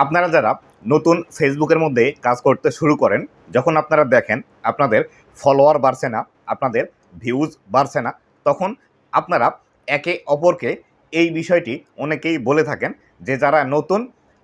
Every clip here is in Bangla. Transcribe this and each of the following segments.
আপনারা যারা নতুন ফেসবুকের মধ্যে কাজ করতে শুরু করেন, যখন আপনারা দেখেন আপনাদের ফলোয়ার বাড়ছে না, আপনাদের ভিউজ বাড়ছে না, তখন আপনারা একে অপরকে এই বিষয়টি অনেকেই বলে থাকেন যে যারা নতুন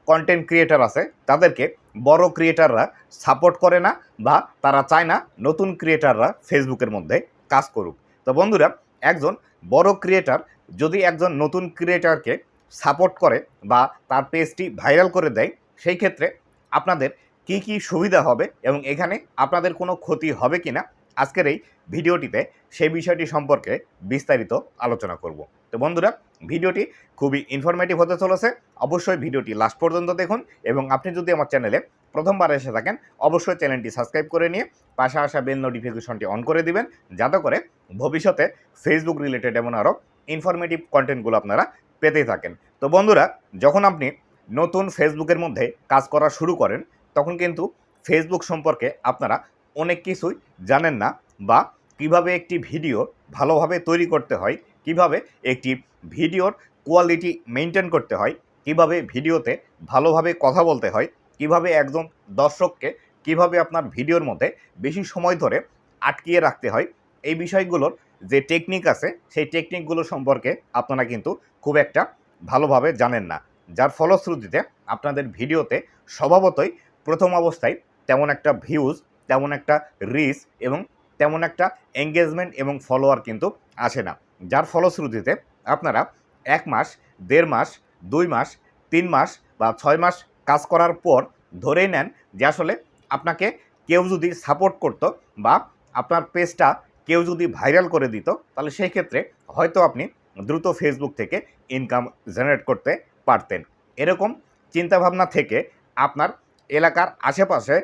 কন্টেন্ট ক্রিয়েটার আছে, তাদেরকে বড় ক্রিয়েটাররা সাপোর্ট করে না বা তারা চায় না নতুন ক্রিয়েটাররা ফেসবুকের মধ্যে কাজ করুক। তো বন্ধুরা, একজন বড় ক্রিয়েটার যদি একজন নতুন ক্রিয়েটারকে সাপোর্ট করে বা তার পেজটি ভাইরাল করে দেয়, সেই ক্ষেত্রে আপনাদের কি কি সুবিধা হবে এবং এখানে আপনাদের কোনো ক্ষতি হবে কিনা, আজকের এই ভিডিওটিতে সেই বিষয়টি সম্পর্কে বিস্তারিত আলোচনা করব। তো বন্ধুরা, ভিডিওটি খুবই ইনফরমেটিভ হতে চলেছে। অবশ্যই ভিডিওটি লাস্ট পর্যন্ত দেখুন এবং আপনি যদি আমার চ্যানেলে প্রথমবার এসে থাকেন, অবশ্যই চ্যানেলটি সাবস্ক্রাইব করে নিয়ে পাশে আসা বেল নোটিফিকেশনটি অন করে দিবেন, যাতে করে ভবিষ্যতে ফেসবুক রিলেটেড এমন আরও ইনফরমেটিভ কন্টেন্টগুলো আপনারা পেতেই থাকেন। তো বন্ধুরা, যখন আপনি নতুন ফেসবুকের মধ্যে কাজ করা শুরু করেন, তখন কিন্তু ফেসবুক সম্পর্কে আপনারা অনেক কিছুই জানেন না বা কীভাবে একটি ভিডিও ভালোভাবে তৈরি করতে হয়, কীভাবে একটি ভিডিওর কোয়ালিটি মেনটেন করতে হয়, কীভাবে ভিডিওতে ভালোভাবে কথা বলতে হয়, কীভাবে একজন দর্শককে কীভাবে আপনার ভিডিওর মধ্যে বেশি সময় ধরে আটকিয়ে রাখতে হয়, এই বিষয়গুলোর যে টেকনিক আছে, সেই টেকনিকগুলো সম্পর্কে আপনারা কিন্তু খুব একটা ভালোভাবে জানেন না। যার ফলশ্রুতিতে আপনাদের ভিডিওতে স্বভাবতই প্রথম অবস্থায় তেমন একটা ভিউজ তেমন একটা রিচ এবং তেমন একটা এঙ্গেজমেন্ট এবং ফলোয়ার কিন্তু আসে না। যার ফলশ্রুতিতে আপনারা এক মাস, দেড় মাস, দুই মাস, তিন মাস বা ছয় মাস কাজ করার পর ধরেই নেন যে আসলে আপনাকে কেউ যদি সাপোর্ট করতো বা আপনার পেজটা কেউ যদি ভাইরাল করে দিত, তাহলে সেই ক্ষেত্রে হয়তো আপনি দ্রুত ফেসবুক থেকে ইনকাম জেনারেট করতে পারতেন। এরকম চিন্তাভাবনা থেকে আপনার এলাকার আশেপাশে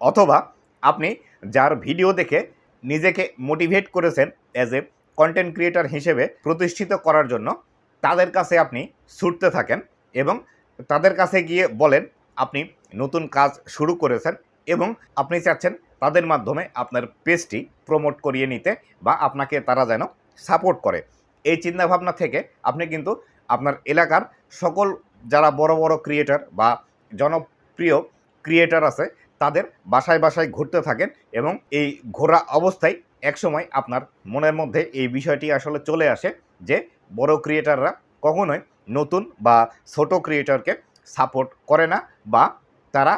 অথবা আপনি যার ভিডিও দেখে নিজেকে মোটিভেট করেছেন অ্যাজ এ কন্টেন্ট ক্রিয়েটার হিসেবে প্রতিষ্ঠিত করার জন্য, তাদের কাছে আপনি ছুটতে থাকেন এবং তাদের কাছে গিয়ে বলেন, আপনি নতুন কাজ শুরু করেছেন এবং আপনি চাচ্ছেন তাদের মাধ্যমে আপনার পেজটি প্রমোট করিয়ে নিতে বা আপনাকে তারা যেন সাপোর্ট করে। এই চিন্তাভাবনা থেকে আপনি কিন্তু আপনার এলাকার সকল যারা বড় বড় ক্রিয়েটার বা জনপ্রিয় ক্রিয়েটার আছে, তাদের বাসায় বাসায় ঘুরতে থাকেন এবং এই ঘোরা অবস্থায় একসময় আপনার মনের মধ্যে এই বিষয়টি আসলে চলে আসে যে বড় ক্রিয়েটাররা কখনোই নতুন বা ছোট ক্রিয়েটারকে সাপোর্ট করে না বা তারা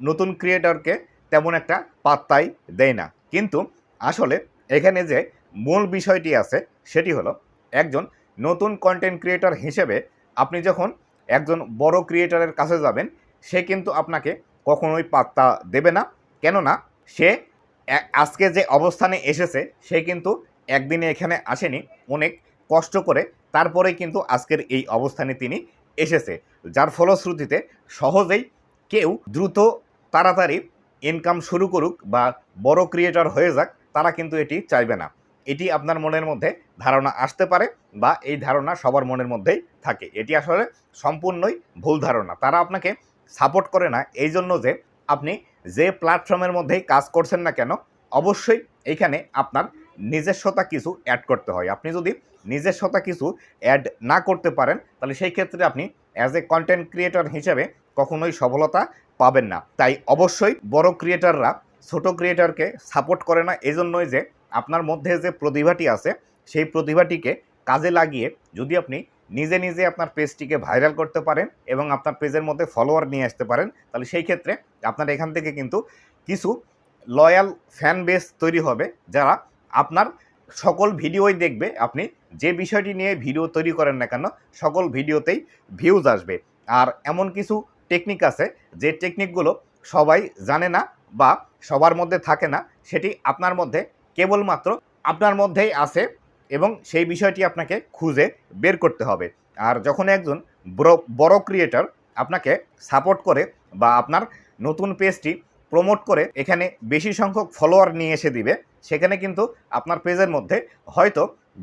নতুন ক্রিয়েটারকে তেমন একটা পাত্তাই দেয় না। কিন্তু আসলে এখানে যে মূল বিষয়টি আছে, সেটি হলো একজন নতুন কন্টেন্ট ক্রিয়েটার হিসেবে আপনি যখন একজন বড় ক্রিয়েটারের কাছে যাবেন, সে কিন্তু আপনাকে কখনোই পাত্তা দেবে না। কেননা সে আজকে যে অবস্থানে এসেছে, সে কিন্তু একদিনে এখানে আসেনি। অনেক কষ্ট করে তারপরে কিন্তু আজকের এই অবস্থানে তিনি এসেছে। যার ফলশ্রুতিতে সহজেই কেউ দ্রুত তাড়াতাড়ি ইনকাম শুরু করুক বা বড় ক্রিয়েটর হয়ে যাক, তারা কিন্তু এটি চাইবে না। এটি আপনার মনের মধ্যে ধারণা আসতে পারে বা এই ধারণা সবার মনের মধ্যেই থাকে। এটি আসলে সম্পূর্ণই ভুল ধারণা। তারা আপনাকে সাপোর্ট করে না এই জন্য যে আপনি যে প্ল্যাটফর্মের মধ্যেই কাজ করছেন না কেন, অবশ্যই এইখানে আপনার নিজস্বতা কিছু অ্যাড করতে হয়। আপনি যদি নিজস্বতা কিছু অ্যাড না করতে পারেন, তাহলে সেই ক্ষেত্রে আপনি অ্যাজ এ কন্টেন্ট ক্রিয়েটর হিসেবে কখনোই সফলতা পাবেন না। তাই অবশ্যই বড় ক্রিয়েটাররা ছোট ক্রিয়েটারকে সাপোর্ট করে না এই জন্যই যে আপনার মধ্যে যে প্রতিভাটি আছে, সেই প্রতিভাটিকে কাজে লাগিয়ে যদি আপনি নিজে নিজে আপনার পেজটিকে ভাইরাল করতে পারেন এবং আপনার পেজের মধ্যে ফলোয়ার নিয়ে আসতে পারেন, তাহলে সেই ক্ষেত্রে আপনার এখান থেকে কিন্তু কিছু লয়াল ফ্যান বেস তৈরি হবে, যারা আপনার সকল ভিডিওই দেখবে, আপনি যে বিষয়টি নিয়ে ভিডিও তৈরি করেন না কেন, সকল ভিডিওতেই ভিউজ আসবে। আর এমন কিছু টেকনিক আছে, যে টেকনিকগুলো সবাই জানে না বা সবার মধ্যে থাকে না, সেটি আপনার মধ্যে কেবলমাত্র আপনার মধ্যেই আছে এবং সেই বিষয়টি আপনাকে খুঁজে বের করতে হবে। আর যখন একজন বড় ক্রিয়েটার আপনাকে সাপোর্ট করে বা আপনার নতুন পেজটি প্রমোট করে এখানে বেশি সংখ্যক ফলোয়ার নিয়ে এসে দিবে, সেখানে কিন্তু আপনার পেজের মধ্যে হয়তো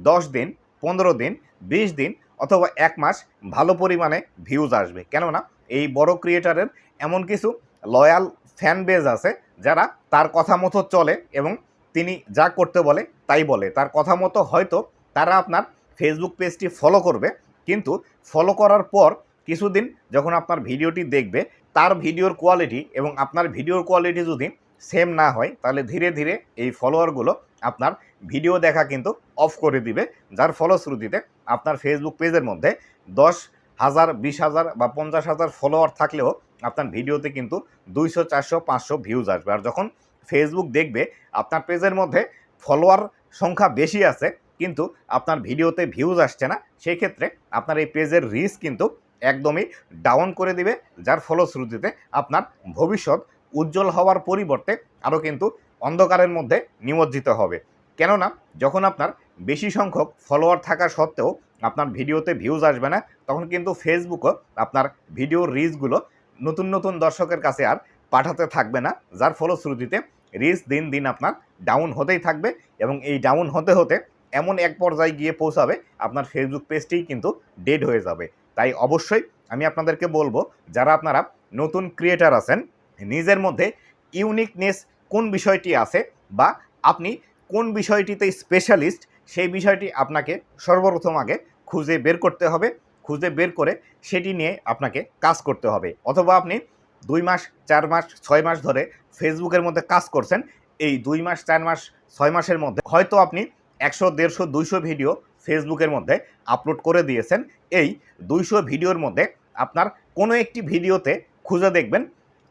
দশ দিন, পনেরো দিন, বিশ দিন অথবা এক মাস ভালো পরিমাণে ভিউজ আসবে। কেননা এই বড় ক্রিয়েটারের এমন কিছু লয়াল ফ্যান বেজ আছে যারা তার কথা মতো চলে এবং তিনি যা করতে বলে তাই বলে। তার কথা মতো হয়তো তারা আপনার ফেসবুক পেজটি ফলো করবে, কিন্তু ফলো করার পর কিছুদিন যখন আপনার ভিডিওটি দেখবে, তার ভিডিওর কোয়ালিটি এবং আপনার ভিডিওর কোয়ালিটি যদি সেম না হয়, তাহলে ধীরে ধীরে এই ফলোয়ারগুলো আপনার ভিডিও দেখা কিন্তু অফ করে দিবে, যার ফলশ্রুতিতে আপনার ফেসবুক পেজের মধ্যে দশ হাজার, বিশ হাজার বা পঞ্চাশ হাজার ফলোয়ার থাকলেও আপনার ভিডিওতে কিন্তু দুইশো, চারশো, পাঁচশো ভিউজ আসবে। আর যখন ফেসবুক দেখবে, আপনার পেজের মধ্যে ফলোয়ার সংখ্যা বেশি আছে, কিন্তু আপনার ভিডিওতে ভিউজ আসছে না সেই ক্ষেত্রে আপনার এই পেজের রিস্ক কিন্তু একদমই ডাউন করে দিবে, যার ফলশ্রুতিতে আপনার ভবিষ্যৎ উজ্জ্বল হওয়ার পরিবর্তে আরও কিন্তু অন্ধকারের মধ্যে নিমজ্জিত হবে। কেননা, যখন আপনার বেশি সংখ্যক ফলোয়ার থাকা সত্ত্বেও আপনার ভিডিওতে ভিউজ আসবে না, তখন কিন্তু ফেসবুকও আপনার ভিডিওর রিচগুলো নতুন নতুন দর্শকের কাছে আর পাঠাতে থাকবে না, যার ফলশ্রুতিতে রিচ দিন দিন আপনার ডাউন হতেই থাকবে এবং এই ডাউন হতে হতে এমন এক পর্যায়ে গিয়ে পৌঁছাবে, আপনার ফেসবুক পেজটিই কিন্তু ডেড হয়ে যাবে। তাই অবশ্যই আমি আপনাদেরকে বলব, যারা আপনারা নতুন ক্রিয়েটার আছেন, নিজের মধ্যে ইউনিকনেস কোন বিষয়টি আছে বা আপনি কোন বিষয়টিতে স্পেশালিস্ট সেই বিষয়টি আপনাকে সর্বপ্রথম আগে খুঁজে বের করতে হবে, খুঁজে বের করে সেটি নিয়ে আপনাকে কাজ করতে হবে। অথবা আপনি দুই মাস, চার মাস, ছয় মাস ধরে ফেসবুকের মধ্যে কাজ করছেন, এই দুই মাস, চার মাস, ছয় মাসের মধ্যে হয়তো আপনি একশো, দেড়শো, দুইশো ভিডিও ফেসবুকের মধ্যে আপলোড করে দিয়েছেন। এই দুইশো ভিডিওর মধ্যে আপনার কোনো একটি ভিডিওতে খুঁজে দেখবেন,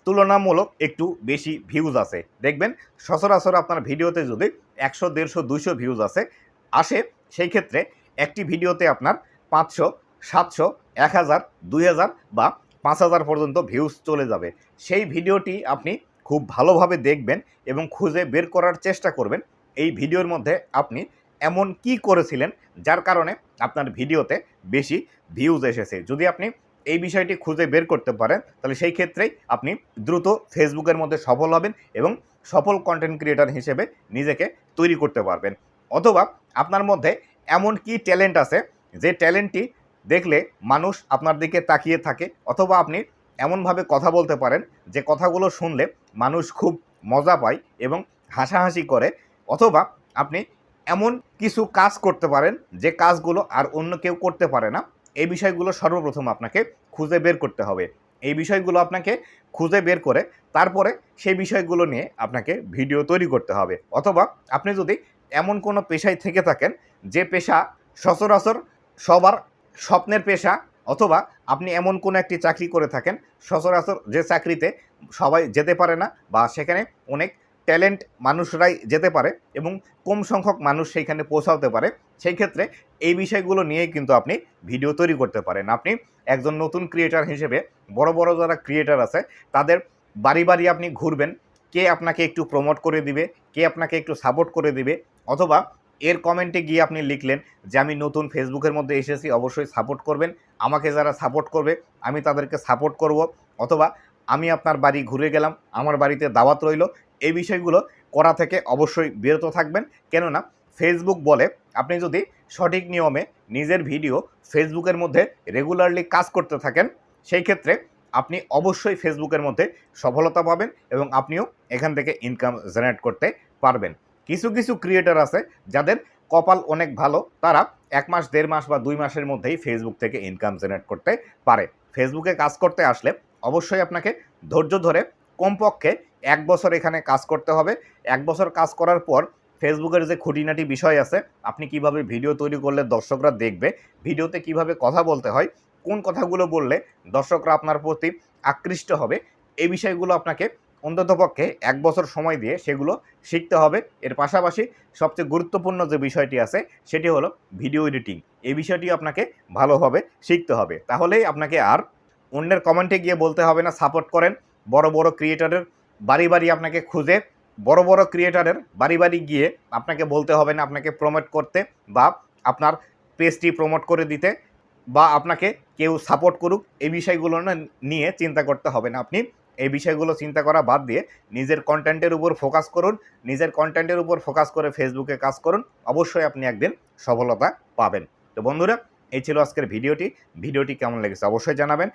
তুলনামূলক একটু বেশি ভিউজ আছে। দেখবেন, সচরাচর আপনার ভিডিওতে যদি একশো, দেড়শো, দুইশো ভিউজ আছে, আসে, সেই ক্ষেত্রে একটি ভিডিওতে আপনার পাঁচশো, সাতশো এক হাজার দুই হাজার বা পাঁচ হাজার পর্যন্ত ভিউজ চলে যাবে। সেই ভিডিওটি আপনি খুব ভালোভাবে দেখবেন এবং খুঁজে বের করার চেষ্টা করবেন। এই ভিডিওর মধ্যে আপনি এমন কি করেছিলেন যার কারণে আপনার ভিডিওতে বেশি ভিউজ এসেছে। যদি আপনি এই বিষয়টি খুঁজে বের করতে পারেন, তাহলে সেই ক্ষেত্রেই আপনি দ্রুত ফেসবুকের মধ্যে সফল হবেন এবং সফল কন্টেন্ট ক্রিয়েটার হিসেবে নিজেকে তৈরি করতে পারবেন। অথবা আপনার মধ্যে এমন কি ট্যালেন্ট আছে যে ট্যালেন্টটি দেখলে মানুষ আপনার দিকে তাকিয়ে থাকে অথবা আপনি এমনভাবে কথা বলতে পারেন যে কথাগুলো শুনলে মানুষ খুব মজা পায় এবং হাসাহাসি করে অথবা আপনি এমন কিছু কাজ করতে পারেন যে কাজগুলো আর অন্য কেউ করতে পারে না। এই বিষয়গুলো সর্বপ্রথম আপনাকে খুঁজে বের করতে হবে। এই বিষয়গুলো আপনাকে খুঁজে বের করে তারপরে সেই বিষয়গুলো নিয়ে আপনাকে ভিডিও তৈরি করতে হবে। অথবা আপনি যদি এমন কোনো পেশায় থেকে থাকেন যে পেশা সচরাচর সবার স্বপ্নের পেশা অথবা আপনি এমন কোনো একটি চাকরি করে থাকেন, সচরাচর যে চাকরিতে সবাই যেতে পারে না বা সেখানে অনেক ট্যালেন্ট মানুষরাই যেতে পারে এবং কম সংখ্যক মানুষ সেইখানে পৌঁছাতে পারে, সেই ক্ষেত্রে এই বিষয়গুলো নিয়ে কিন্তু আপনি ভিডিও তৈরি করতে পারেন। আপনি একজন নতুন ক্রিয়েটার হিসেবে, বড় বড় যারা ক্রিয়েটার আছে, তাদের বাড়ি বাড়ি আপনি ঘুরবেন, কে আপনাকে একটু প্রমোট করে দিবে, কে আপনাকে একটু সাপোর্ট করে দিবে অথবা এর কমেন্টে গিয়ে আপনি লিখলেন যে আমি নতুন ফেসবুকের মধ্যে এসেছি, অবশ্যই সাপোর্ট করবেন। আমাকে যারা সাপোর্ট করবে, আমি তাদেরকে সাপোর্ট করব। অথবা আমি আপনার বাড়ি ঘুরে গেলাম, আমার বাড়িতে দাওয়াত রইল, এই বিষয়গুলো করা থেকে অবশ্যই বিরত থাকবেন। কেননা ফেসবুক বলে আপনি যদি সঠিক নিয়মে নিজের ভিডিও ফেসবুকের মধ্যে রেগুলারলি কাজ করতে থাকেন, সেই ক্ষেত্রে আপনি অবশ্যই ফেসবুকের মধ্যে সফলতা পাবেন এবং আপনিও এখান থেকে ইনকাম জেনারেট করতে পারবেন। কিছু কিছু ক্রিয়েটার আছে যাদের কপাল অনেক ভালো, তারা এক মাস, দেড় মাস বা দুই মাসের মধ্যেই ফেসবুক থেকে ইনকাম জেনারেট করতে পারে। ফেসবুকে কাজ করতে আসলে অবশ্যই আপনাকে ধৈর্য ধরে কমপক্ষে এক বছর এখানে কাজ করতে হবে। এক বছর কাজ করার পর ফেসবুকের যে খুঁটিনাটি বিষয় আছে, আপনি কীভাবে ভিডিও তৈরি করলে দর্শকরা দেখবে ভিডিওতে কীভাবে কথা বলতে হয়, কোন কথাগুলো বললে দর্শকরা আপনার প্রতি আকৃষ্ট হবে, এই বিষয়গুলো আপনাকে অন্ততপক্ষে এক বছর সময় দিয়ে সেগুলো শিখতে হবে। এর পাশাপাশি সবচেয়ে গুরুত্বপূর্ণ যে বিষয়টি আছে, সেটি হলো ভিডিও এডিটিং এই বিষয়টি আপনাকে ভালোভাবে শিখতে হবে। তাহলেই আপনাকে আর অন্যের কমেন্টে গিয়ে বলতে হবে না সাপোর্ট করেন। বড় বড় ক্রিয়েটারের বাড়ি বাড়ি আপনাকে খুঁজে, বড় বড় ক্রিয়েটারের বাড়ি বাড়ি গিয়ে আপনাকে বলতে হবে না, আপনাকে প্রমোট করতে বা আপনার পেজটি প্রমোট করে দিতে বা আপনাকে কেউ সাপোর্ট করুক, এই বিষয়গুলো নিয়ে চিন্তা করতে হবে না। আপনি এই বিষয়গুলো চিন্তা করা বাদ দিয়ে নিজের কন্টেন্টের উপর ফোকাস করুন, নিজের কন্টেন্টের উপর ফোকাস করে ফেসবুকে কাজ করুন, অবশ্যই আপনি একদিন সফলতা পাবেন। তো বন্ধুরা, এই ছিল আজকের ভিডিওটি। ভিডিওটি কেমন লেগেছে অবশ্যই জানাবেন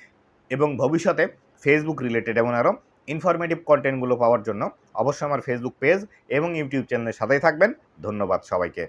এবং ভবিষ্যতে ফেসবুক রিলেটেড এবং আরও ইনফরমেটিভ কন্টেন্টগুলো পাওয়ার জন্য অবশ্যই আমার ফেসবুক পেজ এবং ইউটিউব চ্যানেলের সাথেই থাকবেন। ধন্যবাদ সবাইকে।